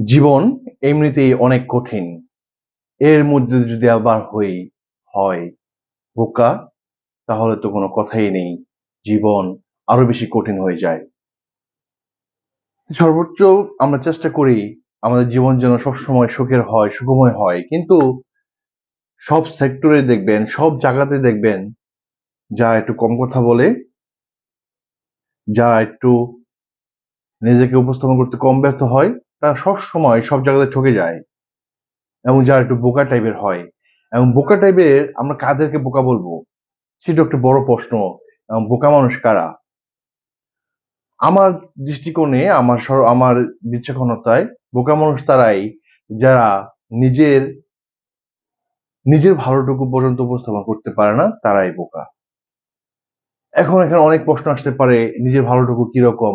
জীবন এমনিতেই অনেক কঠিন। এর মধ্যে যদি আবার হই, হয় বোকা, তাহলে তো কোনো কথাই নেই। জীবন আরও বেশি কঠিন হয়ে যায়। সর্বোচ্চ আমরা চেষ্টা করি আমাদের জীবন যেন সবসময় সুখের হয়, সুখময় হয়। কিন্তু সব সেক্টরে দেখবেন, সব জায়গাতে দেখবেন যারা একটু কম কথা বলে যারা একটু নিজেকে উপস্থাপন করতে কম ব্যর্থ হয় তারা সব সময় সব জায়গাতে ঠকে যায়। এবং যারা একটু বোকা টাইপের হয়। এবং বোকা টাইপের আমরা কাদেরকে বোকা বলব? সেটা একটা বড় প্রশ্ন। এবং বোকা মানুষ কারা? আমার দৃষ্টিকোণে, আমার আমার বিচক্ষণতায় বোকা মানুষ তারাই যারা নিজের নিজের ভালোটুকু পর্যন্ত উপস্থাপন করতে পারে না, তারাই বোকা। এখন এখানে অনেক প্রশ্ন আসতে পারে, নিজের ভালোটুকু কীরকম?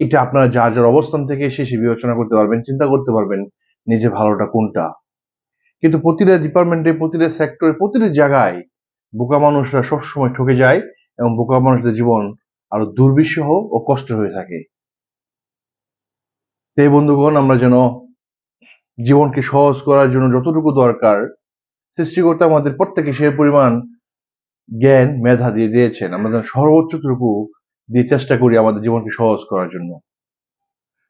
এটা আপনারা যার যার অবস্থান থেকে শেষে বিবেচনা করতে পারবেন, চিন্তা করতে পারবেন নিজের ভালোটা কোনটা। কিন্তু প্রতিটা ডিপার্টমেন্টে প্রতিটা সেক্টরে প্রতিটা জায়গায় বোকা মানুষরা সবসময় ঠকে যায় এবং বোকা মানুষদের জীবন আরও দুর্বিষহ ও কষ্ট হয়ে থাকে। তাই বন্ধুগণ, আমরা যেন জীবনকে সহজ করার জন্য যতটুকু দরকার, সৃষ্টিকর্তা আমাদের প্রত্যেকে সে পরিমাণ জ্ঞান, মেধা দিয়ে দিয়েছেন। আমরা যেন সর্বোচ্চটুকু দিয়ে চেষ্টা করি আমাদের জীবনকে সহজ করার জন্য।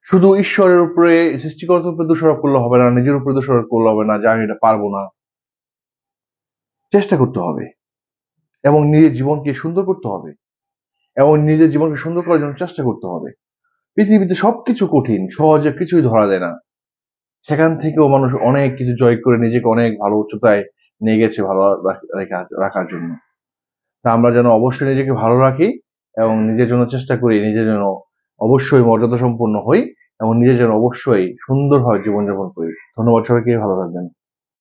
শুধু ঈশ্বরের উপরে সৃষ্টিকর্তার উপরে দোষারোপ করলে হবে না, নিজের উপরে দোষারোপ করলে হবে না, যে আমি এটা পারব না। চেষ্টা করতে হবে। এবং নিজের জীবনকে সুন্দর করতে হবে। এবং নিজের জীবনকে সুন্দর করার জন্য চেষ্টা করতে হবে। পৃথিবীতে সবকিছু কঠিন, সহজে কিছুই ধরা দেয় না। সেখান থেকেও মানুষ অনেক কিছু জয় করে নিজেকে অনেক ভালো উচ্চতায় নিয়ে গেছে ভালো রাখ- রাখার জন্য। তা আমরা যেন অবশ্যই নিজেকে ভালো রাখি এবং নিজের জন্য চেষ্টা করি নিজের জন্য অবশ্যই মর্যাদা সম্পন্ন হই এবং নিজের জন্য অবশ্যই সুন্দরভাবে জীবনযাপন করি। ধন্যবাদ সবাইকে ভালো থাকবেন।